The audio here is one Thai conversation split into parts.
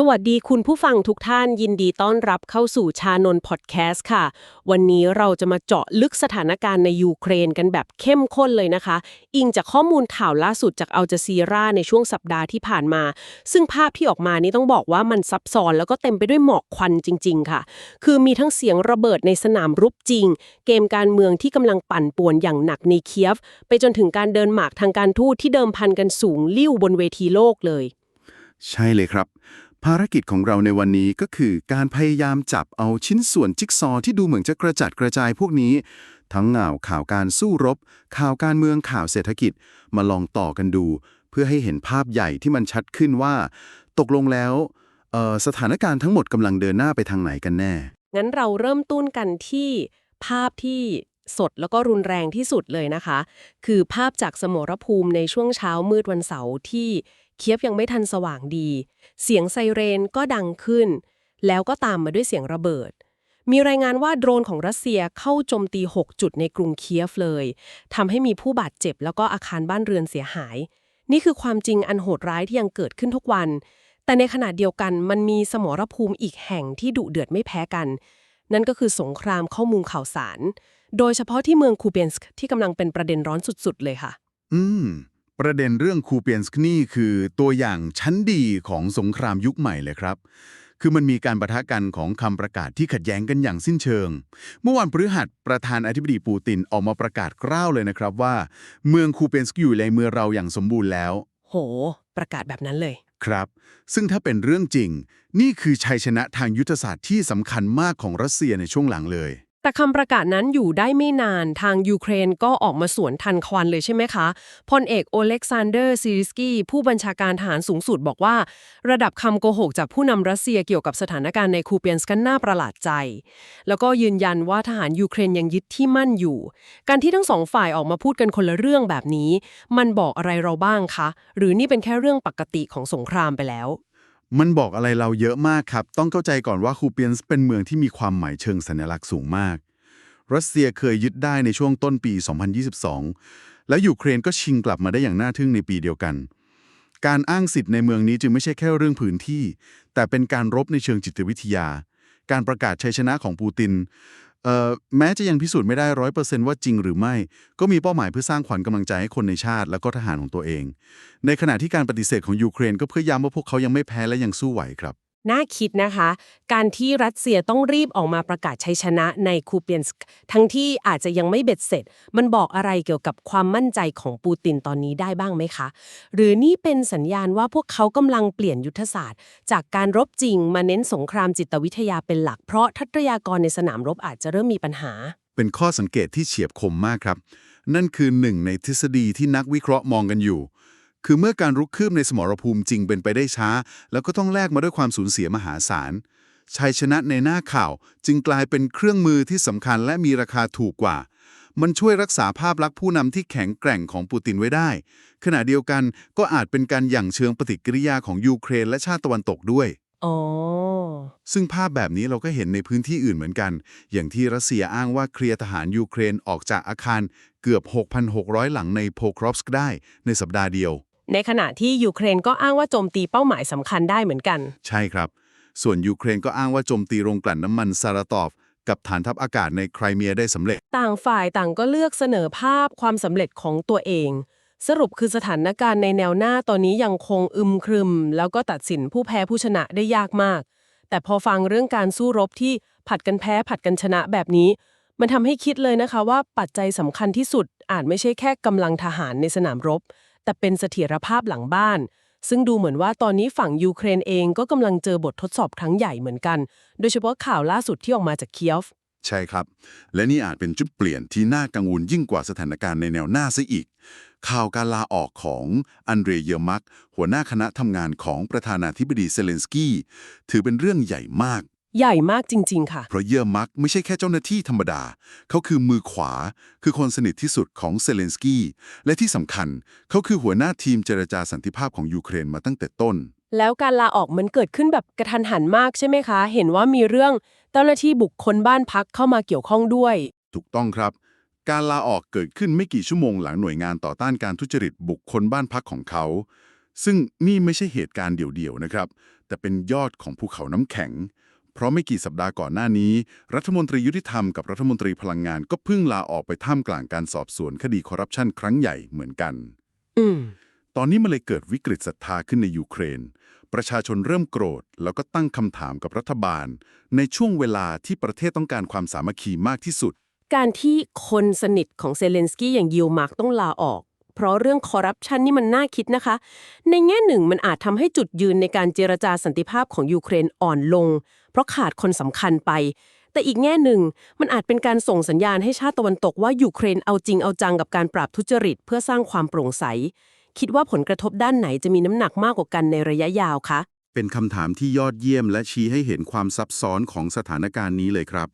สวัสดีคุณผู้ฟังทุกท่านยินดีต้อนรับเข้าสู่ชานนพอดแคสต์ค่ะ วันนี้เราจะมาเจาะลึกสถานการณ์ในยูเครนกันแบบเข้มข้นเลยนะคะ อิงจากข้อมูลข่าวล่าสุดจากอัลจาซีราในช่วงสัปดาห์ที่ผ่านมา ซึ่งภาพที่ออกมานี้ต้องบอกว่ามันซับซ้อนแล้วก็เต็มไปด้วยหมอกควันจริง ๆ ค่ะ คือมีทั้งเสียงระเบิดในสนามรบจริง เกมการเมืองที่กำลังปั่นป่วนอย่างหนักในเคียฟ ไปจนถึงการเดินหมากทางการทูตที่เดิมพันกันสูงลิ่วบนเวทีโลกเลย ใช่เลยครับ ภารกิจของเราในวันนี้ก็คือการพยายามจับเอาชิ้นส่วนจิ๊กซอว์ที่ดูเหมือนจะกระจัดกระจายพวกนี้ ทั้งเงาข่าวการสู้รบ ข่าวการเมืองข่าวเศรษฐกิจมาลองต่อกันดู เพื่อให้เห็นภาพใหญ่ที่มันชัดขึ้นว่า ตกลงแล้วสถานการณ์ทั้งหมดกำลังเดินหน้าไปทางไหนกันแน่ งั้นเราเริ่มต้นกันที่ภาพที่สดแล้วก็รุนแรงที่สุดเลยนะคะ คือภาพจากสมรภูมิในช่วงเช้ามืดวันเสาร์ที่ เคียบยังไม่ทันสว่างดี เสียงไซเรนก็ดังขึ้น แล้วก็ตามมาด้วยเสียงระเบิด มีรายงานว่าโดรนของรัสเซียเข้าโจมตี 6 จุดในกรุงเคียฟเลยทำให้มีผู้บาดเจ็บแล้วก็อาคารบ้านเรือนเสียหาย นี่คือความจริงอันโหดร้ายที่ยังเกิดขึ้นทุกวัน แต่ในขณะเดียวกันมันมีสมรภูมิอีกแห่งที่ดุเดือดไม่แพ้กัน นั่นก็คือสงครามข้อมูลข่าวสาร โดยเฉพาะที่เมืองคูเปนสก์ที่กำลังเป็นประเด็นร้อนสุดๆ เลยค่ะ อืม ประเด็นเรื่องคูเปียนสกนี่คือตัวอย่างชั้นดีของสงครามยุคใหม่เลยครับ คือมันมีการประทะกันของคำประกาศที่ขัดแย้งกันอย่างสิ้นเชิง เมื่อวันพฤหัสประธานอธิบดีปูตินออกมาประกาศกล้าวเลยนะครับว่า เมืองคูเปียนสกอยู่ในมือเราอย่างสมบูรณ์แล้ว โห ประกาศแบบนั้นเลย ครับ ซึ่งถ้าเป็นเรื่องจริง นี่คือชัยชนะทางยุทธศาสตร์ที่สำคัญมากของรัสเซียในช่วงหลังเลย แต่คำประกาศนั้นอยู่ได้ไม่นานทางยูเครนก็ออกมาสวนทันควันเลยใช่ไหมคะพลเอกโอเล็กซานเดอร์ซีริสกี้ผู้บัญชาการทหารสูงสุดบอกว่า ระดับคำโกหกจากผู้นำรัสเซียเกี่ยวกับสถานการณ์ในคูเปียนสกันน่าประหลาดใจ แล้วก็ยืนยันว่าทหารยูเครนยังยึดที่มั่นอยู่ การที่ทั้งสองฝ่ายออกมาพูดกันคนละเรื่องแบบนี้ มันบอกอะไรเราบ้างคะ หรือนี่เป็นแค่เรื่องปกติของสงครามไปแล้ว มันบอกอะไรเราเยอะมากครับ ต้องเข้าใจก่อนว่าคูเปียนส์เป็นเมืองที่มีความหมายเชิงสัญลักษณ์สูงมาก รัสเซียเคยยึดได้ในช่วงต้นปี 2022 แล้วยูเครนก็ชิงกลับมาได้อย่างน่าทึ่งในปีเดียวกัน การอ้างสิทธิ์ในเมืองนี้จึงไม่ใช่แค่เรื่องพื้นที่ แต่เป็นการรบในเชิงจิตวิทยา การประกาศชัยชนะของปูติน แม้จะยังพิสูจน์ไม่ได้ร้อยเปอร์เซนต์ว่าจริงหรือไม่ ก็มีเป้าหมายเพื่อสร้างขวัญกำลังใจให้คนในชาติ และก็ทหารของตัวเอง ในขณะที่การปฏิเสธของยูเครนก็เพื่อย้ำว่าพวกเขายังไม่แพ้และยังสู้ไหวครับ น่าคิดนะคะ การที่รัสเซียต้องรีบออกมาประกาศชัยชนะในคูเปียนสก์ทั้งที่อาจจะยังไม่เบ็ดเสร็จ มันบอกอะไรเกี่ยวกับความมั่นใจของปูตินตอนนี้ได้บ้างไหมคะ หรือนี่เป็นสัญญาณว่าพวกเขากำลังเปลี่ยนยุทธศาสตร์ จากการรบจริงมาเน้นสงครามจิตวิทยาเป็นหลักเพราะทัตยากรในสนามรบอาจจะเริ่มมีปัญหา เป็นข้อสังเกตที่เฉียบคมมากครับ นั่นคือหนึ่งในทฤษฎีที่นักวิเคราะห์มองกันอยู่ คือเมื่อการรุกคืบในสมรภูมิจริงเป็นไปได้ช้า แล้วก็ต้องแลกมาด้วยความสูญเสียมหาศาลชัยชนะในหน้าข่าวจึงกลายเป็นเครื่องมือที่สำคัญและมีราคาถูกกว่า มันช่วยรักษาภาพลักษณ์ผู้นำที่แข็งแกร่งของปูตินไว้ได้ ขณะเดียวกันก็อาจเป็นการหยั่งเชิงปฏิกิริยาของยูเครนและชาติตะวันตกด้วยอ๋อซึ่งภาพแบบนี้เราก็เห็นในพื้นที่อื่นเหมือนกัน อย่างที่รัสเซียอ้างว่าเคลียร์ทหารยูเครนออกจากอาคารเกือบ 6,600 หลังในโพครอฟสกได้ในสัปดาห์เดียว ในขณะที่ยูเครนก็อ้างว่าโจมตีเป้าหมายสำคัญได้เหมือนกัน ใช่ครับ ส่วนยูเครนก็อ้างว่าโจมตีโรงกลั่นน้ำมันซาราตอฟ กับฐานทัพอากาศในไครเมียได้สำเร็จ ต่างฝ่ายต่างก็เลือกเสนอภาพความสำเร็จของตัวเอง สรุปคือสถานการณ์ในแนวหน้าตอนนี้ยังคงอึมครึม แล้วก็ตัดสินผู้แพ้ผู้ชนะได้ยากมาก แต่พอฟังเรื่องการสู้รบที่ผัดกันแพ้ผัดกันชนะแบบนี้ มันทำให้คิดเลยนะคะว่าปัจจัยสำคัญที่สุดอาจไม่ใช่แค่กำลังทหารในสนามรบ แต่เป็นเสถียรภาพหลังบ้าน ซึ่งดูเหมือนว่าตอนนี้ฝั่งยูเครนเองก็กำลังเจอบททดสอบครั้งใหญ่เหมือนกัน โดยเฉพาะข่าวล่าสุดที่ออกมาจากเคียฟใช่ครับ และนี่อาจเป็นจุดเปลี่ยนที่น่ากังวลยิ่งกว่าสถานการณ์ในแนวหน้าซะอีก ข่าวการลาออกของอันเดรเยอร์มัก หัวหน้าคณะทำงานของประธานาธิบดีเซเลนสกี้ ถือเป็นเรื่องใหญ่มาก ใหญ่มากจริง ๆ ค่ะ เพราะเยอร์มักไม่ใช่แค่เจ้าหน้าที่ธรรมดา เขาคือมือขวา คือคนสนิทที่สุดของเซเลนสกี้ และที่สำคัญ เขาคือหัวหน้าทีมเจรจาสันติภาพของยูเครนมาตั้งแต่ต้น แล้วการลาออกมันเกิดขึ้นแบบกระทันหันมากใช่ไหมคะ เห็นว่ามีเรื่องเจ้าหน้าที่บุคคลบ้านพักเข้ามาเกี่ยวข้องด้วย ถูกต้องครับ การลาออกเกิดขึ้นไม่กี่ชั่วโมงหลังหน่วยงานต่อต้านการทุจริตบุคคลบ้านพักของเขา ซึ่งนี่ไม่ใช่เหตุการณ์เดี่ยวๆนะครับ แต่เป็นยอดของภูเขาน้ำแข็ง เพราะไม่กี่สัปดาห์ก่อนหน้านี้ รัฐมนตรียุติธรรมกับรัฐมนตรีพลังงานก็เพิ่งลาออกไปท่ามกลางการสอบสวนคดีคอร์รัปชันครั้งใหญ่เหมือนกัน อืม ตอนนี้มันเลยเกิดวิกฤตศรัทธาขึ้นในยูเครน ประชาชนเริ่มโกรธ แล้วก็ตั้งคำถามกับรัฐบาล ในช่วงเวลาที่ประเทศต้องการความสามัคคีมากที่สุด การที่คนสนิทของเซเลนสกี้อย่างยิลมาร์กต้องลาออก เพราะเรื่องคอร์รัปชันนี่มันน่าคิดนะคะ ในแง่หนึ่งมันอาจทำให้จุดยืนในการเจรจาสันติภาพของยูเครนอ่อนลง เพราะขาดคนสำคัญไป แต่อีกแง่หนึ่งมันอาจเป็นการส่งสัญญาณให้ชาติตะวันตกว่ายูเครนเอาจริงเอาจังกับการปราบทุจริต เพื่อสร้างความโปร่งใส คิดว่าผลกระทบด้านไหนจะมีน้ำหนักมากกว่ากันในระยะยาวคะเป็นคำถามที่ยอดเยี่ยมและชี้ให้เห็นความซับซ้อนของสถานการณ์นี้เลยครับ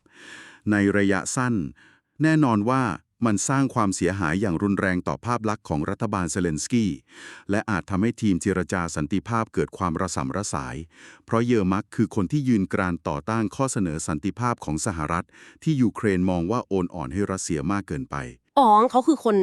ในระยะสั้น แน่นอนว่า มันสร้างความเสียหายอย่างรุนแรงต่อภาพลักษณ์ของรัฐบาลเซเลนสกี้ และอาจทำให้ทีมเจรจาสันติภาพเกิดความระสำระสาย เพราะเยอรมักคือคนที่ยืนกรานต่อต้านข้อเสนอสันติภาพของสหรัฐ ที่ยูเครนมองว่าโอนอ่อนให้รัสเซียมากเกินไป อ๋อเขาคือคน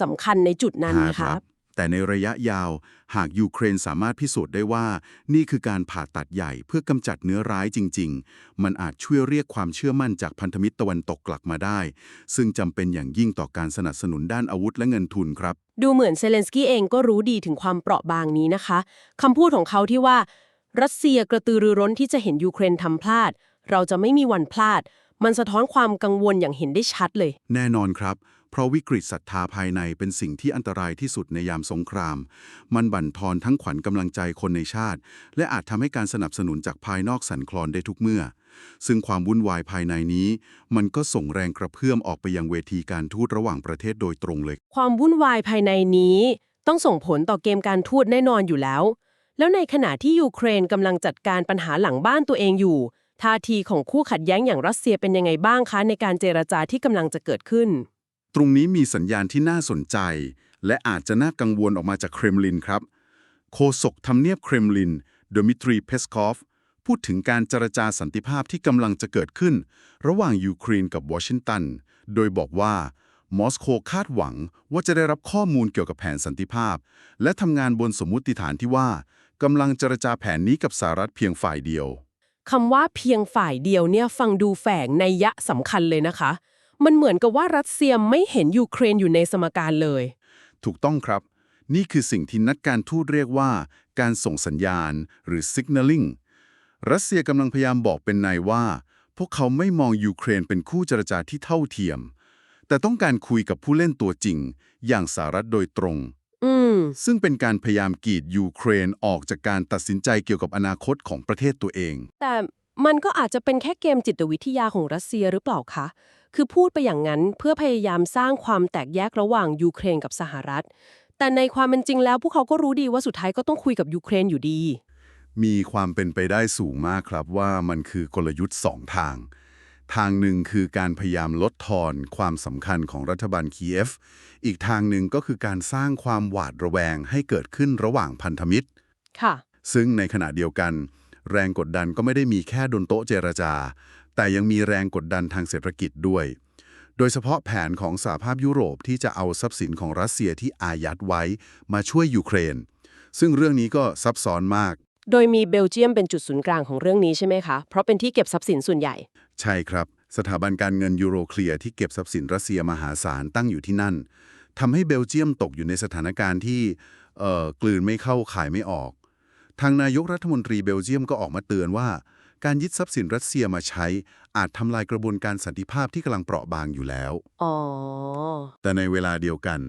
สำคัญในจุดนั้นหานะคคะรับ แต่ในระยะยาวหากยูเครนสามารถพิสูจน์ได้ว่า นี่คือการผ่าตัดใหญ่เพื่อกำจัดเนื้อร้ายจริง ๆ มันอาจช่วยเรียกความเชื่อมั่นจากพันธมิตรตะวันตกกลับมาได้ ซึ่งจำเป็นอย่างยิ่งต่อการสนับสนุนด้านอาวุธและเงินทุนครับ ดูเหมือนเซเลนสกี้เองก็รู้ดีถึงความเปราะบางนี้นะคะคำพูดของเขาที่ว่า รัสเซียกระตือรือร้นที่จะเห็นยูเครนทำพลาด เราจะไม่มีวันพลาด มันสะท้อนความกังวลอย่างเห็นได้ชัดเลย แน่นอนครับ เพราะวิกฤตศรัทธาภายในเป็นสิ่งที่อันตรายที่สุดในยามสงคราม มันบั่นทอนทั้งขวัญกำลังใจคนในชาติ และอาจทำให้การสนับสนุนจากภายนอกสั่นคลอนได้ทุกเมื่อ ซึ่งความวุ่นวายภายในนี้ มันก็ส่งแรงกระเพื่อมออกไปยังเวทีการทูตระหว่างประเทศโดยตรงเลย ความวุ่นวายภายในนี้ ต้องส่งผลต่อเกมการทูตแน่นอนอยู่แล้ว แล้วในขณะที่ยูเครนกำลังจัดการปัญหาหลังบ้านตัวเองอยู่ท่าทีของคู่ขัดแย้งอย่างรัสเซียเป็นยังไงบ้างคะ ในการเจรจาที่กำลังจะเกิดขึ้น ตรงนี้มีสัญญาณที่น่าสนใจ และอาจจะน่ากังวลออกมาจากเครมลินครับ โฆษกทำเนียบเครมลินโดมิทรีเพสคอฟพูดถึงการเจรจาสันติภาพที่กำลังจะเกิดขึ้น ระหว่างยูเครนกับวอชิงตัน โดยบอกว่ามอสโกคาดหวังว่าจะได้รับข้อมูลเกี่ยวกับแผนสันติภาพ และทำงานบนสมมุติฐานที่ว่ากำลังเจรจาแผนนี้กับสหรัฐเพียงฝ่ายเดียวคำว่าเพียงฝ่ายเดียวเนี่ยฟังดูแฝงในยยะสำคัญเลยนะคะ มันเหมือนกับว่ารัสเซียไม่เห็นยูเครนอยู่ในสมการเลย ถูกต้องครับ นี่คือสิ่งที่นักการทูตเรียกว่า การส่งสัญญาณ หรือ signaling รัสเซียกำลังพยายามบอกเป็นในว่า พวกเขาไม่มองยูเครนเป็นคู่เจรจาที่เท่าเทียม แต่ต้องการคุยกับผู้เล่นตัวจริง อย่างสหรัฐโดยตรงอืมซึ่งเป็นการพยายามกีดยูเครนออกจากการตัดสินใจเกี่ยวกับอนาคตของประเทศตัวเอง แต่มันก็อาจจะเป็นแค่เกมจิตวิทยาของรัสเซียหรือเปล่าคะ คือพูดไปอย่างนั้นเพื่อพยายามสร้างความแตกแยกระหว่างยูเครนกับสหรัฐ แต่ในความเป็นจริงแล้ว พวกเขาก็รู้ดีว่าสุดท้ายก็ต้องคุยกับยูเครนอยู่ดี มีความเป็นไปได้สูงมากครับว่ามันคือกลยุทธ์สองทาง ทางหนึ่งคือการพยายามลดทอนความสำคัญของรัฐบาลคีเอฟ อีกทางหนึ่งก็คือการสร้างความหวาดระแวงให้เกิดขึ้นระหว่างพันธมิตร ค่ะ ซึ่งในขณะเดียวกัน แรงกดดันก็ไม่ได้มีแค่ดนโต๊ะเจรจา แต่ยังมีแรงกดดันทางเศรษฐกิจด้วย โดยเฉพาะแผนของสหภาพยุโรปที่จะเอาทรัพย์สินของรัสเซียที่อายัดไว้มาช่วยยูเครน ซึ่งเรื่องนี้ก็ซับซ้อนมาก โดยมีเบลเยียมเป็นจุดศูนย์กลางของเรื่องนี้ใช่ไหมคะ เพราะเป็นที่เก็บทรัพย์สินส่วนใหญ่ ใช่ครับ สถาบันการเงินยูโรเคลียร์ที่เก็บทรัพย์สินรัสเซียมหาศาลตั้งอยู่ที่นั่นทำให้เบลเยียมตกอยู่ในสถานการณ์ที่เอ่อกลืนไม่เข้าขายไม่ออก ทางนายกรัฐมนตรีเบลเยียมก็ออกมาเตือนว่า การยึดทรัพย์สินรัสเซียมาใช้ อาจทำลายกระบวนการสันติภาพที่กำลังเปราะบางอยู่แล้ว อ๋อ แต่ในเวลาเดียวกัน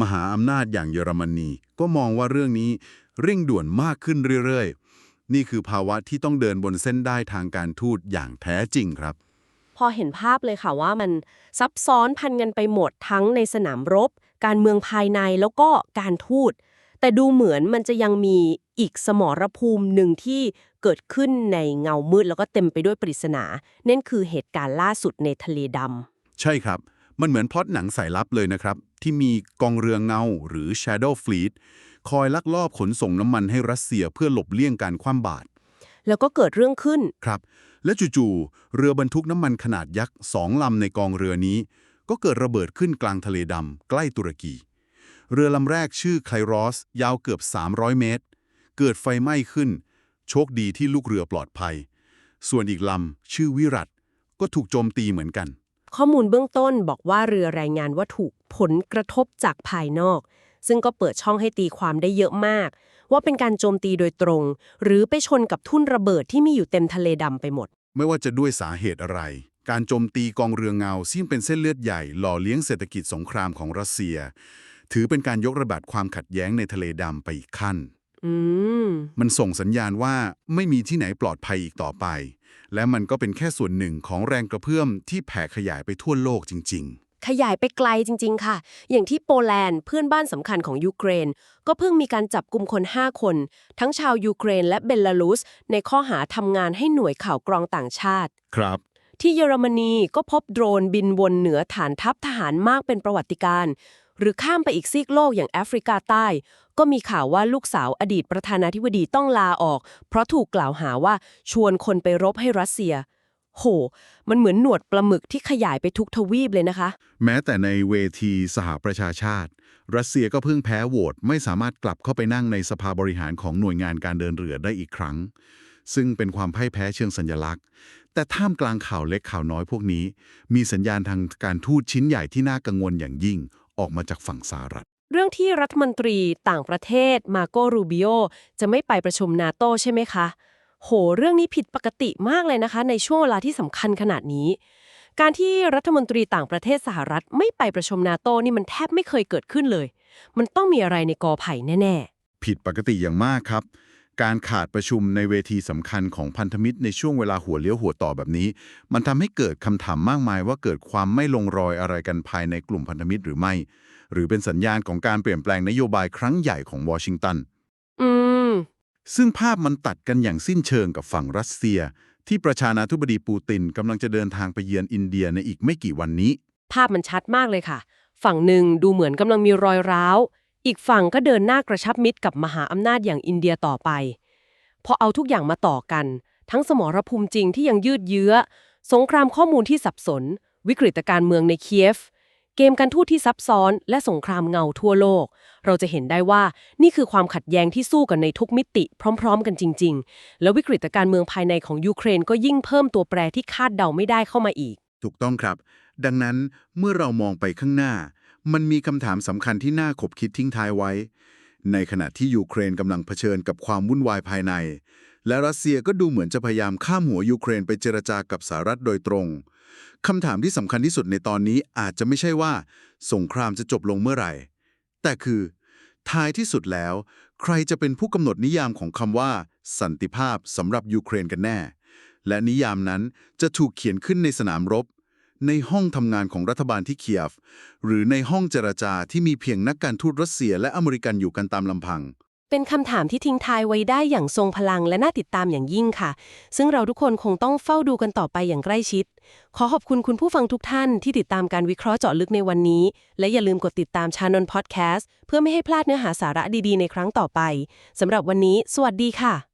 มหาอำนาจอย่างเยอรมนีก็มองว่าเรื่องนี้เร่งด่วนมากขึ้นเรื่อยๆ นี่คือภาวะที่ต้องเดินบนเส้นได้ทางการทูตอย่างแท้จริงครับ พอเห็นภาพเลยค่ะว่ามันซับซ้อนพันกันไปหมดทั้งในสนามรบ การเมืองภายในแล้วก็การทูต แต่ดูเหมือนมันจะยังมีอีกสมรภูมิหนึ่งที่เกิดขึ้นในเงามืดแล้วก็เต็มไปด้วยปริศนานั่นคือเหตุการณ์ล่าสุดในทะเลดำ ใช่ครับ มันเหมือนพล็อตหนังสายลับเลยนะครับ ที่มีกองเรือเงาหรือ Shadow Fleet คอยลักลอบขนส่งน้ำมันให้รัสเซียเพื่อหลบเลี่ยงการคว่ำบาตรแล้วก็เกิดเรื่องขึ้นครับ และจู่ๆเรือบรรทุกน้ำมันขนาดยักษ์สองลำในกองเรือนี้ ก็เกิดระเบิดขึ้นกลางทะเลดำใกล้ตุรกี เรือลำแรกชื่อไคลรอส ยาวเกือบ 300 เมตร เกิดไฟไหม้ขึ้น โชคดีที่ลูกเรือปลอดภัย ส่วนอีกลำชื่อวิรัตก็ถูกโจมตีเหมือนกัน ข้อมูลเบื้องต้นบอกว่าเรือรายงานว่าถูกผลกระทบจากภายนอก ซึ่งก็เปิดช่องให้ตีความได้เยอะมาก ว่าเป็นการโจมตีโดยตรง หรือไปชนกับทุ่นระเบิดที่มีอยู่เต็มทะเลดำไปหมด ไม่ว่าจะด้วยสาเหตุอะไร การโจมตีกองเรือเงาซึ่งเป็นเส้นเลือดใหญ่หล่อเลี้ยงเศรษฐกิจสงครามของรัสเซีย ถือเป็นการยกระบาดความขัดแย้งในทะเลดำไปอีกขั้นอืมมันส่งสัญญาณว่าไม่มีที่ไหนปลอดภัยอีกต่อไป และมันก็เป็นแค่ส่วนหนึ่งของแรงกระเพื่อมที่แผ่ขยายไปทั่วโลกจริงขยายไปไกลจริง ๆ ค่ะ อย่างที่โปแลนด์เพื่อนบ้านสำคัญของยูเครน ก็เพิ่งมีการจับกลุ่มคน 5 คน ทั้งชาวยูเครนและเบลารุส ในข้อหาทำงานให้หน่วยข่าวกรองต่างชาติๆครับ ที่เยอรมนีก็พบโดรนบินวนเหนือฐานทัพทหารมากเป็นประวัติการณ์ หรือข้ามไปอีกซีกโลกอย่างแอฟริกาใต้ ก็มีข่าวว่าลูกสาวอดีตประธานาธิบดีต้องลาออก เพราะถูกกล่าวหาว่าชวนคนไปรบให้รัสเซีย โห มันเหมือนหนวดปลาหมึกที่ขยายไปทุกทวีปเลยนะคะ แม้แต่ในเวทีสหประชาชาติ รัสเซียก็เพิ่งแพ้โหวตไม่สามารถกลับเข้าไปนั่งในสภาบริหารของหน่วยงานการเดินเรือได้อีกครั้ง ซึ่งเป็นความพ่ายแพ้เชิงสัญลักษณ์ แต่ท่ามกลางข่าวเล็กข่าวน้อยพวกนี้ มีสัญญาณทางการทูตชิ้นใหญ่ที่น่ากังวลอย่างยิ่ง ออกมาจากฝั่งสหรัฐ เรื่องที่รัฐมนตรีต่างประเทศมาโกรูบิโอจะไม่ไปประชุมนาโตใช่ไหมคะ โห เรื่องนี้ผิดปกติมากเลยนะคะ ในช่วงเวลาที่สำคัญขนาดนี้ การที่รัฐมนตรีต่างประเทศสหรัฐไม่ไปประชุมนาโตนี่มันแทบไม่เคยเกิดขึ้นเลย มันต้องมีอะไรในกอไผ่แน่ผิดปกติอย่างมากครับ การขาดประชุมในเวทีสำคัญของพันธมิตรในช่วงเวลาหัวเลี้ยวหัวต่อแบบนี้ มันทำให้เกิดคำถามมากมายว่าเกิดความไม่ลงรอยอะไรกันภายในกลุ่มพันธมิตรหรือไม่ หรือเป็นสัญญาณของการเปลี่ยนแปลงนโยบายครั้งใหญ่ของวอชิงตันๆอืมซึ่งภาพมันตัดกันอย่างสิ้นเชิงกับฝั่งรัสเซีย ที่ประธานาธิบดีปูตินกำลังจะเดินทางไปเยือนอินเดียในอีกไม่กี่วันนี้ ภาพมันชัดมากเลยค่ะ ฝั่งหนึ่งดูเหมือนกำลังมีรอยร้าว อีกฝั่งก็เดินหน้ากระชับมิตรกับมหาอำนาจอย่างอินเดียต่อไปพอเอาทุกอย่างมาต่อกัน ทั้งสมรภูมิจริงที่ยังยืดเยื้อ สงครามข้อมูลที่สับสน วิกฤตการเมืองในเคียฟ เกมการทูตที่ซับซ้อน และสงครามเงาทั่วโลก เราจะเห็นได้ว่านี่คือความขัดแย้งที่สู้กันในทุกมิติพร้อม ๆ กันจริง ๆ แล้ววิกฤตการเมืองภายในของยูเครนก็ยิ่งเพิ่มตัวแปรที่คาดเดาไม่ได้เข้ามาอีก ถูกต้องครับ ดังนั้นเมื่อเรามองไปข้างหน้า มันมีคำถามสำคัญที่น่าขบคิดทิ้งท้ายไว้ ในขณะที่ยูเครนกำลังเผชิญกับความวุ่นวายภายใน และรัสเซียก็ดูเหมือนจะพยายามข้ามหัวยูเครนไปเจรจากับสหรัฐโดยตรงคำถามที่สำคัญที่สุดในตอนนี้อาจจะไม่ใช่ว่า สงครามจะจบลงเมื่อไหร่ แต่คือท้ายที่สุดแล้ว ใครจะเป็นผู้กำหนดนิยามของคำว่า สันติภาพสำหรับยูเครนกันแน่ และนิยามนั้นจะถูกเขียนขึ้นในสนามรบ ในห้องทำงานของรัฐบาลที่เคียฟ หรือในห้องเจรจาที่มีเพียงนักการทูตรัสเซียและอเมริกันอยู่กันตามลำพัง เป็นคำถามที่ทิ้งท้ายไว้ได้อย่างทรงพลังและน่าติดตามอย่างยิ่งค่ะ ซึ่งเราทุกคนคงต้องเฝ้าดูกันต่อไปอย่างใกล้ชิด ขอขอบคุณคุณผู้ฟังทุกท่านที่ติดตามการวิเคราะห์เจาะลึกในวันนี้ และอย่าลืมกดติดตามช ann น Podcast เพื่อไม่ให้พลาดเนื้อหาสาระดีๆ ในครั้งต่อไปสำหรับวันนี้ สวัสดีค่ะ